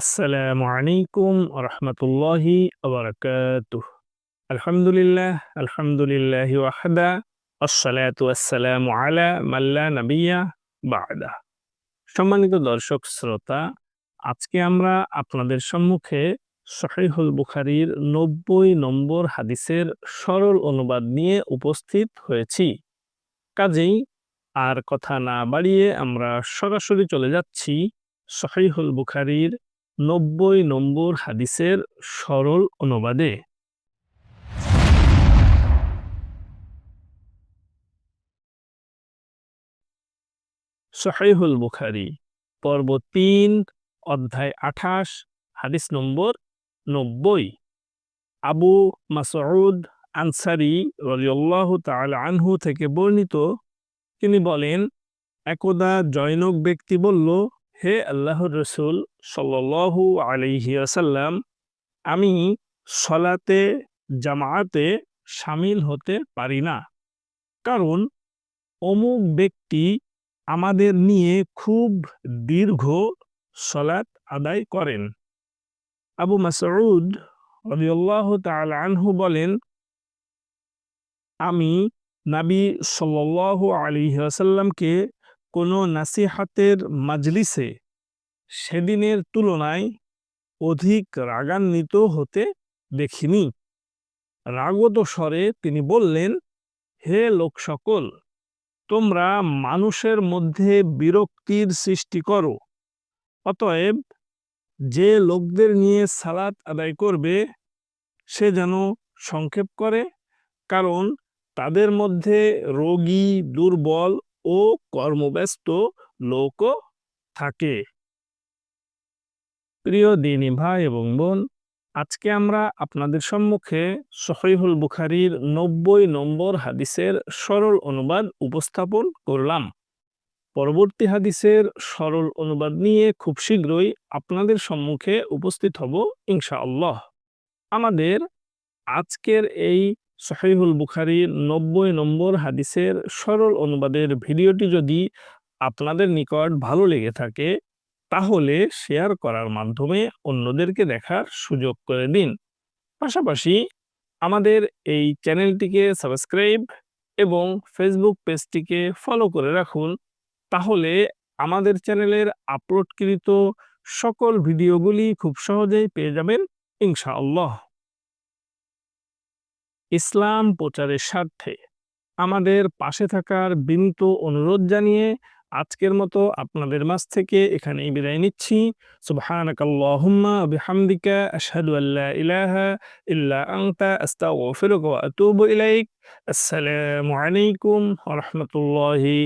আসসালামু আলাইকুম রহমতুল্লাহি আবরাকাতুহ আলহামদুলিল্লাহ আলহামদুলিল্লাহ ওয়াহদা আসসালাতু আসসালামু আলা মাল্লা নাবিয়া বাদা। সম্মানিত দর্শক, শ্রোতা, আজকে আমরা আপনাদের সম্মুখে সহিহুল বুখারীর নব্বই নম্বর হাদিসের সরল অনুবাদ নিয়ে উপস্থিত হয়েছি। কাজেই আর কথা না বাড়িয়ে আমরা সরাসরি চলে যাচ্ছি সহিহুল বুখারীর নব্বই নম্বর হাদিসের সরল অনুবাদে। সহিহুল বুখারি, পর্ব তিন, অধ্যায় আঠাশ, হাদিস নম্বর নব্বই। আবু মাসউদ আনসারি রলিয়াল্লাহু তাআলা আনহু থেকে বর্ণিত, তিনি বলেন, একদা জৈনক ব্যক্তি বলল হে আল্লাহ রসুল সাল্লাল্লাহু আলাইহি আসাল্লাম আমি সলাতে জামায়াতে সামিল হতে পারি না। কারণ অমুক ব্যক্তি আমাদের নিয়ে খুব দীর্ঘ সলাত আদায় করেন। আবু মাসউদ রাদিয়াল্লাহু তাআলা আনহু বলেন, আমি নাবী সাল্লাল্লাহু আলাইহি ওয়াসাল্লামকে কোনো নাসিহাতের মাজলিসে সেদিনের তুলনায় অধিক রাগান্বিত হতে দেখিনি। রাগত স্বরে তিনি বললেন, হে লোক সকল তোমরা মানুষের মধ্যে বিরক্তির সৃষ্টি করো। অতএব যে লোকদের নিয়ে সালাত আদায় করবে, সে যেন সংক্ষেপ করে, কারণ তাদের মধ্যে রোগী দুর্বল ও কর্মব্যস্ত লোকও থাকে। প্রিয় দিনী ভাই এবং বোন, আজকে আমরা আপনাদের সম্মুখে সহিহুল বুখারির নব্বই নম্বর হাদিসের সরল অনুবাদ উপস্থাপন করলাম। পরবর্তী হাদিসের সরল অনুবাদ নিয়ে খুব শীঘ্রই আপনাদের সম্মুখে উপস্থিত হব ইনশাআল্লাহ। আমাদের আজকের এই সহিহুল বুখারির নব্বই নম্বর হাদিসের সরল অনুবাদের ভিডিওটি যদি আপনাদের নিকট ভালো লেগে থাকে, তাহলে শেয়ার করার মাধ্যমে অন্যদেরকে দেখার সুযোগ করে দিন। পাশাপাশি আমাদের এই চ্যানেলটিকে সাবস্ক্রাইব এবং ফেসবুক পেজটিকে ফলো করে রাখুন, তাহলে আমাদের চ্যানেলের আপলোডকৃত সকল ভিডিওগুলি খুব সহজেই পেয়ে যাবেন, ইনশাআল্লাহ। ইসলাম প্রচারের স্বার্থে। আমাদের পাশে থাকার বিনীত অনুরোধ জানিয়ে আজকের মতো আপনাদের মাঝ থেকে এখানেই বিদায় নিচ্ছি। সুবহানাকাল্লাহুম্মা বিহামদিকা ইলাইক। আলাইকুম ওয়া রাহমাতুল্লাহি